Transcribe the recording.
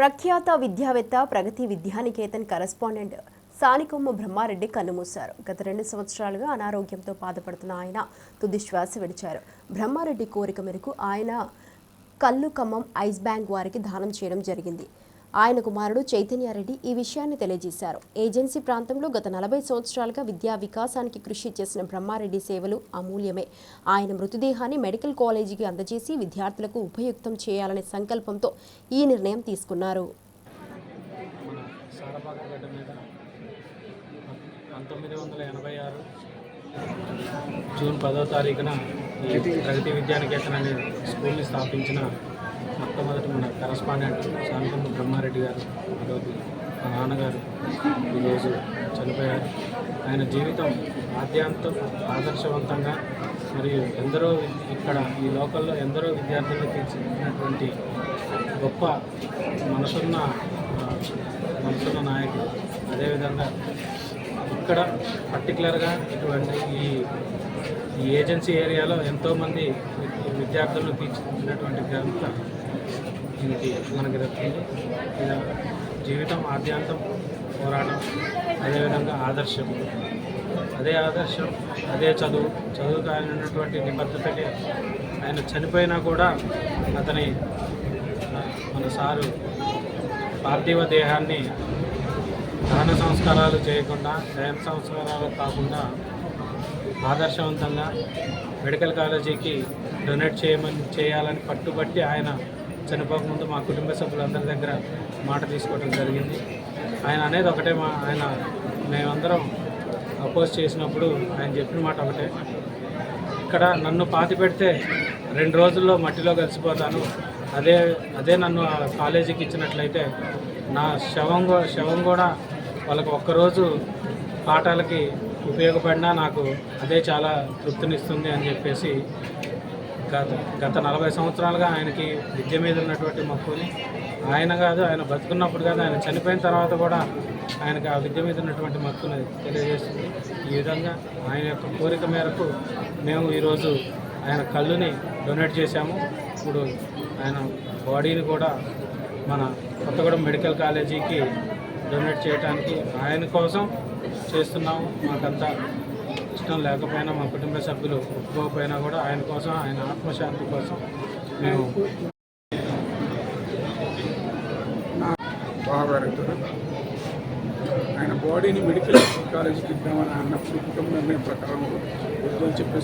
ప్రఖ్యాత విద్యావేత్త ప్రగతి విద్యానికేతన్ కరస్పాండెంట్ సానికొమ్మ బ్రహ్మారెడ్డి కన్నుమూశారు. గత రెండు సంవత్సరాలుగా అనారోగ్యంతో బాధపడుతున్న ఆయన తుది శ్వాస విడిచారు. బ్రహ్మారెడ్డి కోరిక మేరకు ఆయన కల్లు ఖమ్మం ఐస్ బ్యాంక్ వారికి దానం చేయడం జరిగింది. ఆయన కుమారుడు చైతన్యారెడ్డి ఈ విషయాన్ని తెలియజేశారు. ఏజెన్సీ ప్రాంతంలో గత నలభై సంవత్సరాలుగా విద్యా వికాసానికి కృషి చేసిన బ్రహ్మారెడ్డి సేవలు అమూల్యమే. ఆయన మృతదేహాన్ని మెడికల్ కాలేజీకి అందజేసి విద్యార్థులకు ఉపయుక్తం చేయాలనే సంకల్పంతో ఈ నిర్ణయం తీసుకున్నారు. పంతొమ్మిది వందల ఎనభై ఆరు జూన్ పదో తారీఖున ఈ ప్రగతి విద్యానికేతన్ అనే స్కూల్ని స్థాపించిన కరస్పాండెంట్ శాంతమ్మ బ్రహ్మారెడ్డి గారు ఈరోజు మా నాన్నగారు ఈరోజు చనిపోయారు. ఆయన జీవితం ఆద్యాంతం ఆదర్శవంతంగా మరియు ఎందరో ఇక్కడ ఈ లోకల్లో ఎందరో విద్యార్థులను తీర్చిదిద్దినటువంటి గొప్ప మనసున్న మనసున్న నాయకుడు. అదేవిధంగా ఇక్కడ పర్టికులర్గా ఇటువంటి ఈ ఈ ఏజెన్సీ ఏరియాలో ఎంతోమంది విద్యార్థులు విద్యార్థులను తీర్చిదిద్దినటువంటి ఘనత దీనికి మనకి దక్కింది ఇది జీవితం ఆద్యాంతం పోరాటం అదేవిధంగా ఆదర్శం. అదే ఆదర్శం అదే చదువు. చదువుకు ఆయన ఉన్నటువంటి నిబద్ధతకి ఆయన చనిపోయినా కూడా అతని మన సారు పార్థివ దేహాన్ని దాన సంస్కారాలు చేయకుండా స్వయం సంస్కారాలు కాకుండా ఆదర్శవంతంగా మెడికల్ కాలేజీకి డొనేట్ చేయమని చేయాలని పట్టుబట్టి ఆయన చనిపోకముందు మా కుటుంబ సభ్యులందరి దగ్గర మాట తీసుకోవడం జరిగింది. ఆయన అనేది ఒకటే మా ఆయన మేమందరం అపోజ్ చేసినప్పుడు ఆయన చెప్పిన మాట ఒకటే. ఇక్కడ నన్ను పాతి పెడితే రెండు రోజుల్లో మట్టిలో కలిసిపోతాను. అదే అదే నన్ను ఆ కాలేజీకి ఇచ్చినట్లయితే నా శవం శవం కూడా వాళ్ళకి ఒక్కరోజు పాఠాలకి ఉపయోగపడినా నాకు అదే చాలా తృప్తినిస్తుంది అని చెప్పేసి గత గత నలభై సంవత్సరాలుగా ఆయనకి విద్య మీద ఉన్నటువంటి మక్కువని ఆయన కాదు ఆయన బతుకున్నప్పుడు కాదు ఆయన చనిపోయిన తర్వాత కూడా ఆయనకు ఆ విద్య మీద ఉన్నటువంటి మక్కువని తెలియజేస్తుంది. ఈ విధంగా ఆయన యొక్క కోరిక మేరకు మేము ఈరోజు ఆయన కళ్ళుని డొనేట్ చేశాము. ఇప్పుడు ఆయన బాడీని కూడా మన కొత్తగూడెం మెడికల్ కాలేజీకి డొనేట్ చేయడానికి ఆయన కోసం చేస్తున్నాము. మాకంతా ఇష్టం లేకపోయినా మా కుటుంబ సభ్యులు ఒప్పుకోకపోయినా కూడా ఆయన కోసం ఆయన ఆత్మశాంతి కోసం మేము ఆయన బాడీని మెడికల్ కాలేజీకి ఇద్దామని అన్నప్పుడు కుటుంబ నిర్ణయం ప్రకారం వద్దు అని చెప్పేసి